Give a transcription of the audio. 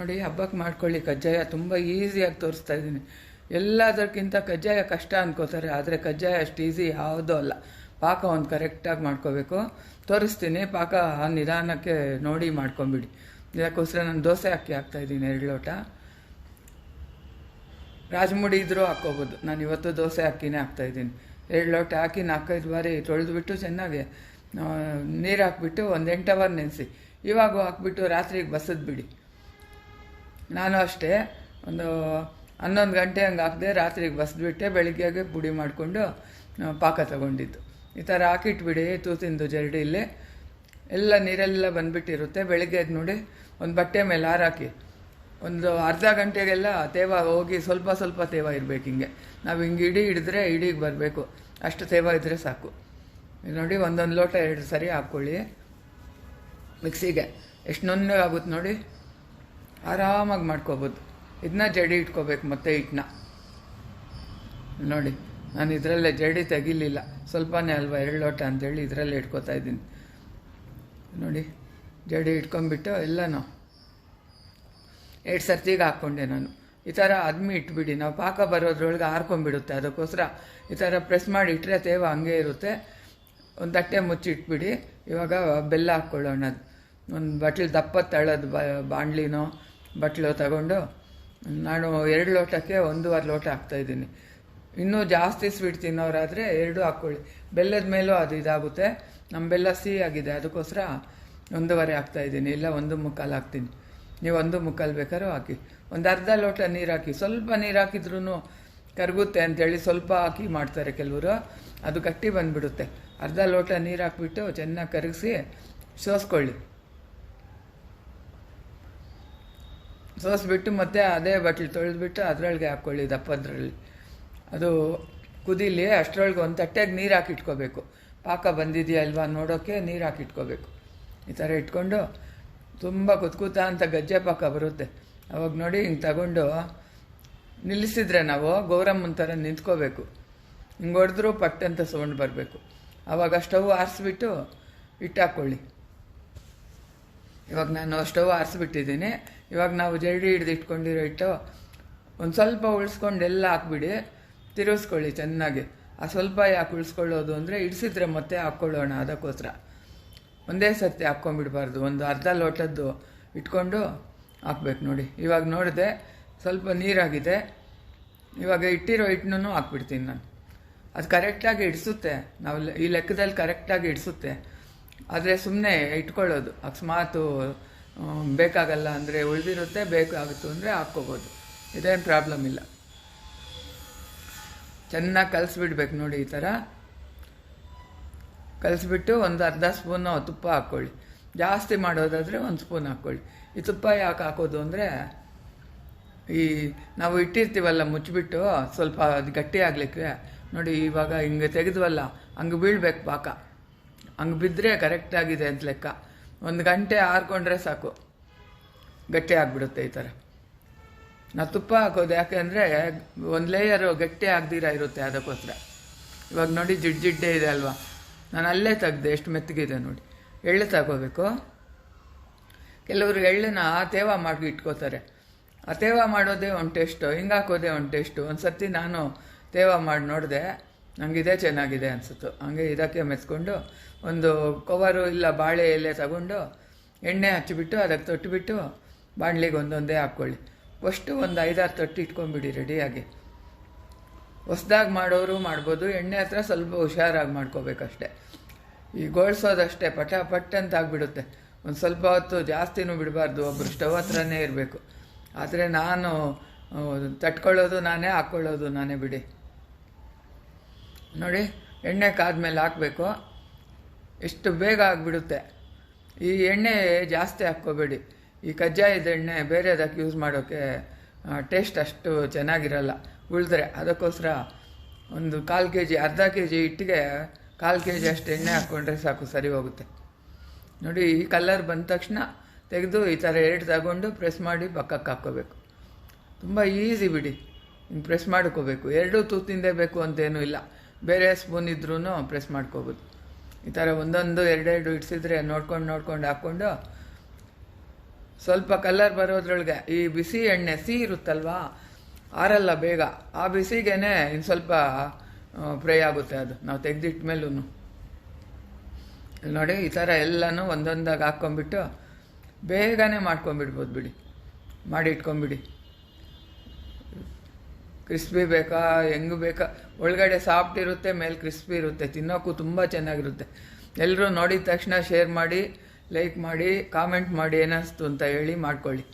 ನೋಡಿ ಹಬ್ಬಕ್ಕೆ ಮಾಡ್ಕೊಳ್ಳಿ, ಕಜ್ಜಾಯ ತುಂಬ ಈಸಿಯಾಗಿ ತೋರಿಸ್ತಾ ಇದ್ದೀನಿ. ಎಲ್ಲದಕ್ಕಿಂತ ಕಜ್ಜಾಯ ಕಷ್ಟ ಅನ್ಕೋತಾರೆ, ಆದರೆ ಕಜ್ಜಾಯ ಅಷ್ಟು ಈಸಿ ಯಾವುದೂ ಅಲ್ಲ. ಪಾಕ ಒಂದು ಕರೆಕ್ಟಾಗಿ ಮಾಡ್ಕೋಬೇಕು. ತೋರಿಸ್ತೀನಿ, ಪಾಕ ನಿಧಾನಕ್ಕೆ ನೋಡಿ ಮಾಡ್ಕೊಂಬಿಡಿ. ಇದಕ್ಕೋಸ್ಕರ ನಾನು ದೋಸೆ ಅಕ್ಕಿ ಹಾಕ್ತಾಯಿದ್ದೀನಿ ಎರಡು ಲೋಟ ರಾಜಮುಡಿ ಇದ್ರೂ ಹಾಕ್ಕೋಬೋದು. ನಾನು ಇವತ್ತು ದೋಸೆ ಅಕ್ಕಿನೇ ಹಾಕ್ತಾಯಿದ್ದೀನಿ ಎರಡು ಲೋಟ ಹಾಕಿ ನಾಲ್ಕೈದು ಬಾರಿ ತೊಳೆದುಬಿಟ್ಟು ಚೆನ್ನಾಗಿ ನೀರು ಹಾಕ್ಬಿಟ್ಟು ಒಂದು ಎಂಟು ಅವರ್ ನೆನೆಸಿ. ಇವಾಗ ಹಾಕ್ಬಿಟ್ಟು ರಾತ್ರಿಗೆ ಬಸದ್ ಬಿಡಿ. ನಾನು ಅಷ್ಟೇ, ಒಂದು ಹನ್ನೊಂದು ಗಂಟೆ ಹಂಗೆ ಹಾಕಿದೆ ರಾತ್ರಿಗೆ ಬಸ್ದುಬಿಟ್ಟೆ ಬೆಳಿಗ್ಗೆಗೆ ಪುಡಿ ಮಾಡಿಕೊಂಡು ಪಾಕ ತಗೊಂಡಿದ್ದು. ಈ ಥರ ಹಾಕಿಟ್ಬಿಡಿ ತೂತಿಂದು ಜರಡಿಯಲ್ಲಿ ಎಲ್ಲ ನೀರೆಲ್ಲ ಬಂದ್ಬಿಟ್ಟಿರುತ್ತೆ. ಬೆಳಿಗ್ಗೆ ಎದ್ದು ನೋಡಿ, ಒಂದು ಬಟ್ಟೆ ಮೇಲೆ ಹಾರಾಕಿ ಒಂದು ಅರ್ಧ ಗಂಟೆಗೆಲ್ಲ ತೇವ ಹೋಗಿ ಸ್ವಲ್ಪ ಸ್ವಲ್ಪ ತೇವ ಇರಬೇಕು ಹಿಂಗೆ. ನಾವು ಹಿಂಗೆ ಇಡೀ ಹಿಡಿದ್ರೆ ಇಡೀಗೆ ಬರಬೇಕು. ಅಷ್ಟು ತೇವ ಇದ್ದರೆ ಸಾಕು. ನೋಡಿ, ಒಂದೊಂದು ಲೋಟ ಎರಡು ಸರಿ ಹಾಕ್ಕೊಳ್ಳಿ. ಮಿಕ್ಸಿಗೆ. ಎಷ್ಟು ಆಗುತ್ತೆ ನೋಡಿ. ಆರಾಮಾಗಿ ಮಾಡ್ಕೋಬೋದು. ಇದನ್ನ ಜಡಿ ಇಟ್ಕೋಬೇಕು ಮತ್ತೆ ಹಿಟ್ಟನ್ನ ನೋಡಿ, ನಾನು ಇದರಲ್ಲೇ ಜಡಿ ತೆಗಿಲಿಲ್ಲ. ಸ್ವಲ್ಪನೇ ಅಲ್ವಾ ಎರಡು ಲೋಟ ಅಂತೇಳಿ ಇದರಲ್ಲೇ ಇಟ್ಕೋತಾ ಇದ್ದೀನಿ. ನೋಡಿ, ಜಡಿ ಇಟ್ಕೊಂಬಿಟ್ಟು ಎಲ್ಲನೂ. ಎರಡು ಸರ್ತಿಗೆ ಹಾಕ್ಕೊಂಡೆ ನಾನು. ಈ ಥರ ಅದ್ಮಿ ಇಟ್ಬಿಡಿ. ನಾವು ಪಾಕ ಬರೋದ್ರೊಳಗೆ ಹಾರ್ಕೊಂಡ್ಬಿಡುತ್ತೆ ಅದಕ್ಕೋಸ್ಕರ ಈ ಥರ ಪ್ರೆಸ್ ಮಾಡಿ ಇಟ್ಟರೆ ತೇವ ಹಂಗೆ ಇರುತ್ತೆ. ಒಂದು ತಟ್ಟೆ ಮುಚ್ಚಿ ಇಟ್ಬಿಡಿ. ಇವಾಗ ಬೆಲ್ಲ ಹಾಕ್ಕೊಳ್ಳೋಣ ಒಂದು ಬಟ್ಲು ದಪ್ಪ ತಳದ ಬಾಣಲಿನೋ ಬಟ್ಲು ತಗೊಂಡು, ನಾನು ಎರಡು ಲೋಟಕ್ಕೆ ಒಂದೂವರೆ ಲೋಟ ಹಾಕ್ತಾಯಿದ್ದೀನಿ ಇನ್ನೂ ಜಾಸ್ತಿ ಸ್ವೀಟ್ ತಿನ್ನೋರಾದರೆ ಎರಡೂ ಹಾಕ್ಕೊಳ್ಳಿ. ಬೆಲ್ಲದ ಮೇಲೂ ಅದು ಇದಾಗುತ್ತೆ. ನಮ್ಮ ಬೆಲ್ಲ ಸಿಹಿ ಆಗಿದೆ, ಅದಕ್ಕೋಸ್ಕರ ಒಂದೂವರೆ ಹಾಕ್ತಾಯಿದ್ದೀನಿ ಇಲ್ಲ, ಒಂದು ಮುಕ್ಕಾಲು ಹಾಕ್ತೀನಿ. ನೀವು ಒಂದು ಮುಕ್ಕಾಲು ಬೇಕಾದ್ರೂ ಹಾಕಿ. ಒಂದು ಅರ್ಧ ಲೋಟ ನೀರು ಹಾಕಿ. ಸ್ವಲ್ಪ ನೀರು ಹಾಕಿದ್ರೂ ಕರಗುತ್ತೆ ಅಂತೇಳಿ ಸ್ವಲ್ಪ ಹಾಕಿ ಮಾಡ್ತಾರೆ ಕೆಲವರು. ಅದು ಗಟ್ಟಿ ಬಂದುಬಿಡುತ್ತೆ. ಅರ್ಧ ಲೋಟ ನೀರು ಹಾಕಿಬಿಟ್ಟು ಚೆನ್ನಾಗಿ ಕರಗಿಸಿ, ಸೋಸ್ಕೊಳ್ಳಿ. ಸೋಸ್ಬಿಟ್ಟು ಮತ್ತೆ ಅದೇ ಬಟ್ಲು ತೊಳೆದ್ಬಿಟ್ಟು ಅದರೊಳಗೆ ಹಾಕ್ಕೊಳ್ಳಿ ದಪ್ಪದ್ರಲ್ಲಿ. ಅದು ಕುದೀಲಿ ಅಷ್ಟರೊಳಗೆ ಒಂದು ತಟ್ಟೆಗೆ ನೀರು ಹಾಕಿಟ್ಕೋಬೇಕು. ಪಾಕ ಬಂದಿದೆಯಾ ಅಲ್ವಾ ನೋಡೋಕ್ಕೆ ನೀರು ಹಾಕಿಟ್ಕೋಬೇಕು. ಈ ಥರ ಇಟ್ಕೊಂಡು ತುಂಬ ಕುತ್ಕೂತ ಅಂತ ಗಜ್ಜೆ ಪಾಕ ಬರುತ್ತೆ. ಅವಾಗ ನೋಡಿ ಹಿಂಗೆ ತಗೊಂಡು ನಿಲ್ಲಿಸಿದ್ರೆ ನಾವು ಗೌರಮ್ಮನ ಥರ ನಿಂತ್ಕೋಬೇಕು. ಹಿಂಗೆ ಹೊಡೆದ್ರೂ ಪಟ್ಟಂತ ಸೌಂಡ್ ಬರಬೇಕು. ಆವಾಗ ಸ್ಟವ್ ಆರಿಸ್ಬಿಟ್ಟು ಇಟ್ಟಾಕ್ಕೊಳ್ಳಿ ಇವಾಗ ನಾನು ಸ್ಟವ್ ಆರಿಸ್ಬಿಟ್ಟಿದ್ದೀನಿ. ಇವಾಗ ನಾವು ಜರಡಿ ಹಿಡ್ದು ಇಟ್ಕೊಂಡಿರೋ ಹಿಟ್ಟು ಒಂದು ಸ್ವಲ್ಪ ಉಳಿಸ್ಕೊಂಡು ಎಲ್ಲ ಹಾಕ್ಬಿಡಿ ತಿರುಗಿಸ್ಕೊಳ್ಳಿ ಚೆನ್ನಾಗಿ. ಆ ಸ್ವಲ್ಪ ಯಾಕೆ ಉಳಿಸ್ಕೊಳ್ಳೋದು ಅಂದರೆ ಇಡಿಸಿದ್ರೆ ಮತ್ತೆ ಹಾಕ್ಕೊಳ್ಳೋಣ ಅದಕ್ಕೋಸ್ಕರ. ಒಂದೇ ಸರ್ತಿ ಹಾಕ್ಕೊಂಬಿಡ್ಬಾರ್ದು ಒಂದು ಅರ್ಧ ಲೋಟದ್ದು ಇಟ್ಕೊಂಡು ಹಾಕ್ಬೇಕು ನೋಡಿ. ಇವಾಗ ನೋಡಿದೆ, ಸ್ವಲ್ಪ ನೀರಾಗಿದೆ. ಇವಾಗ ಇಟ್ಟಿರೋ ಹಿಟ್ಟನ್ನು ಹಾಕ್ಬಿಡ್ತೀನಿ ನಾನು. ಅದು ಕರೆಕ್ಟಾಗಿ ಇಡಿಸುತ್ತೆ. ನಾವು ಈ ಲೆಕ್ಕದಲ್ಲಿ ಕರೆಕ್ಟಾಗಿ ಇಡಿಸುತ್ತೆ. ಆದರೆ ಸುಮ್ಮನೆ ಇಟ್ಕೊಳ್ಳೋದು. ಅಕಸ್ಮಾತು ಬೇಕಾಗಲ್ಲ ಅಂದರೆ ಉಳಿದಿರುತ್ತೆ, ಬೇಕಾಗುತ್ತು ಅಂದರೆ ಹಾಕ್ಕೋಬೋದು. ಇದೇನು ಪ್ರಾಬ್ಲಮ್ ಇಲ್ಲ. ಚೆನ್ನಾಗಿ ಕಲಿಸ್ಬಿಡ್ಬೇಕು ನೋಡಿ ಈ ಥರ ಕಲಸಿಬಿಟ್ಟು ಒಂದು ಅರ್ಧ ಸ್ಪೂನು ತುಪ್ಪ ಹಾಕ್ಕೊಳ್ಳಿ. ಜಾಸ್ತಿ ಮಾಡೋದಾದರೆ ಒಂದು ಸ್ಪೂನ್ ಹಾಕ್ಕೊಳ್ಳಿ. ಈ ತುಪ್ಪ ಯಾಕೆ ಹಾಕೋದು ಅಂದರೆ, ಈ ನಾವು ಇಟ್ಟಿರ್ತೀವಲ್ಲ ಮುಚ್ಚಿಬಿಟ್ಟು, ಸ್ವಲ್ಪ ಅದು ಗಟ್ಟಿ ಆಗಲಿಕ್ಕೆ. ನೋಡಿ ಇವಾಗ ಹಿಂಗೆ ತೆಗೆದ್ವಲ್ಲ, ಹಂಗೆ ಬೀಳ್ಬೇಕು ಪಾಕ. ಹಂಗೆ ಬಿದ್ದರೆ ಕರೆಕ್ಟಾಗಿದೆ ಅಂತ ಲೆಕ್ಕ. ಒಂದು ಗಂಟೆ ಆರ್ಕೊಂಡ್ರೆ ಸಾಕು. ಗಟ್ಟಿ ಆಗಿಬಿಡುತ್ತೆ ಈ ಥರ ನಾವು ತುಪ್ಪ ಹಾಕೋದು ಯಾಕೆಂದರೆ ಒಂದು ಲೇಯರು ಗಟ್ಟಿ ಆಗದಿರ ಇರುತ್ತೆ ಅದಕ್ಕೋಸ್ಕರ. ಇವಾಗ ನೋಡಿ ಜಿಡ್ ಜಿಡ್ಡೆ ಇದೆ ಅಲ್ವಾ? ನಾನು ಅಲ್ಲೇ ತೆಗ್ದೆ, ಎಷ್ಟು ಮೆತ್ತಗಿದೆ ನೋಡಿ. ಎಳ್ಳು ತಗೋಬೇಕು. ಕೆಲವರು ಎಳ್ಳನ್ನ ತೇವ ಮಾಡಿ ಇಟ್ಕೋತಾರೆ. ಆ ತೇವ ಮಾಡೋದೇ ಒಂದು ಟೇಸ್ಟು, ಹಿಂಗೆ ಹಾಕೋದೇ ಒಂದು ಟೇಸ್ಟು. ಒಂದು ಸರ್ತಿ ನಾನು ತೇವ ಮಾಡಿ ನೋಡಿದೆ ನನಗೆ ಇದೇ ಚೆನ್ನಾಗಿದೆ ಅನಿಸುತ್ತು. ಹಂಗೆ ಇದಕ್ಕೆ ಮೆಚ್ಕೊಂಡು ಒಂದು ಕವರು ಇಲ್ಲ ಬಾಳೆ ಎಲೆ ತಗೊಂಡು ಎಣ್ಣೆ ಹಚ್ಚಿಬಿಟ್ಟು ಅದಕ್ಕೆ ತೊಟ್ಟುಬಿಟ್ಟು ಬಾಣಲಿಗೆ ಒಂದೊಂದೇ ಹಾಕ್ಕೊಳ್ಳಿ. ಫಸ್ಟು ಒಂದು ಐದಾರು ತೊಟ್ಟು ಇಟ್ಕೊಂಡ್ಬಿಡಿ ರೆಡಿಯಾಗಿ. ಹೊಸ್ದಾಗಿ ಮಾಡೋರು ಮಾಡ್ಬೋದು, ಎಣ್ಣೆ ಹತ್ರ ಸ್ವಲ್ಪ ಹುಷಾರಾಗಿ ಮಾಡ್ಕೋಬೇಕಷ್ಟೆ. ಈ ಗೋಳ್ಸೋದಷ್ಟೇ, ಪಟ ಪಟ್ ಅಂತ ಆಗಿಬಿಡುತ್ತೆ. ಒಂದು ಸ್ವಲ್ಪ ಹೊತ್ತು ಜಾಸ್ತಿನೂ ಬಿಡಬಾರ್ದು ಒಬ್ಬರು ಸ್ಟವ್ ಹತ್ರನೇ ಇರಬೇಕು. ಆದರೆ ನಾನು ತಟ್ಕೊಳ್ಳೋದು ನಾನೇ, ಹಾಕ್ಕೊಳ್ಳೋದು ನಾನೇ ಬಿಡಿ. ನೋಡಿ, ಎಣ್ಣೆ ಕಾದ್ಮೇಲೆ ಹಾಕಬೇಕು. ಎಷ್ಟು ಬೇಗ ಆಗಿಬಿಡುತ್ತೆ. ಈ ಎಣ್ಣೆ ಜಾಸ್ತಿ ಹಾಕ್ಕೋಬೇಡಿ. ಈ ಕಜ್ಜಾಯದ ಎಣ್ಣೆ ಬೇರೆದಕ್ಕೆ ಯೂಸ್ ಮಾಡೋಕ್ಕೆ ಟೇಸ್ಟ್ ಅಷ್ಟು ಚೆನ್ನಾಗಿರಲ್ಲ. ಉಳಿದ್ರೆ ಅದಕ್ಕೋಸ್ಕರ ಒಂದು ಕಾಲು ಕೆ ಜಿ ಅರ್ಧ ಕೆ ಜಿ ಹಿಟ್ಟಿಗೆ ಕಾಲು ಕೆ ಜಿ ಅಷ್ಟು ಎಣ್ಣೆ ಹಾಕ್ಕೊಂಡ್ರೆ ಸಾಕು, ಸರಿ ಹೋಗುತ್ತೆ. ನೋಡಿ, ಈ ಕಲರ್ ಬಂದ ತಕ್ಷಣ ತೆಗೆದು ಈ ಥರ ಎರಡು ತಗೊಂಡು ಪ್ರೆಸ್ ಮಾಡಿ ಪಕ್ಕಕ್ಕೆ ಹಾಕ್ಕೋಬೇಕು. ತುಂಬ ಈಸಿ ಬಿಡಿ. ಹಿಂಗೆ ಪ್ರೆಸ್ ಮಾಡ್ಕೋಬೇಕು. ಎರಡೂ ತೂತಿಂದೇ ಬೇಕು ಅಂತೇನೂ ಇಲ್ಲ. ಬೇರೆ ಸ್ಪೂನ್ ಇದ್ರೂ ಪ್ರೆಸ್ ಮಾಡ್ಕೋಬೋದು. ಈ ಥರ ಒಂದೊಂದು, ಎರಡೆರಡು ಇಡ್ಸಿದ್ರೆ ನೋಡ್ಕೊಂಡು ನೋಡ್ಕೊಂಡು ಹಾಕ್ಕೊಂಡು ಸ್ವಲ್ಪ ಕಲರ್ ಬರೋದ್ರೊಳಗೆ ಈ ಬಿಸಿ ಎಣ್ಣೆ, ಸಿಹಿ ಇರುತ್ತಲ್ವಾ? ಆರಲ್ಲ ಬೇಗ. ಆ ಬಿಸಿಗೇನೆ ಇನ್ನು ಸ್ವಲ್ಪ ಫ್ರೈ ಆಗುತ್ತೆ ಅದು. ನಾವು ತೆಗೆದಿಟ್ಟ ಮೇಲೂ ನೋಡಿ, ಈ ಥರ ಎಲ್ಲನೂ ಒಂದೊಂದಾಗಿ ಹಾಕ್ಕೊಂಬಿಟ್ಟು ಬೇಗನೆ ಮಾಡ್ಕೊಂಬಿಡ್ಬೋದು ಬಿಡಿ. ಮಾಡಿ ಇಟ್ಕೊಂಬಿಡಿ ಕ್ರಿಸ್ಪಿ ಬೇಕಾ, ಹೆಂಗೆ ಬೇಕಾ? ಒಳಗಡೆ ಸಾಫ್ಟ್ ಇರುತ್ತೆ, ಮೇಲೆ ಕ್ರಿಸ್ಪಿ ಇರುತ್ತೆ. ತಿನ್ನೋಕ್ಕೂ ತುಂಬ ಚೆನ್ನಾಗಿರುತ್ತೆ. ಎಲ್ಲರೂ ನೋಡಿದ ತಕ್ಷಣ ಶೇರ್ ಮಾಡಿ, ಲೈಕ್ ಮಾಡಿ, ಕಾಮೆಂಟ್ ಮಾಡಿ ಏನಿಸ್ತು ಅಂತ ಹೇಳಿ ಮಾಡ್ಕೊಳ್ಳಿ.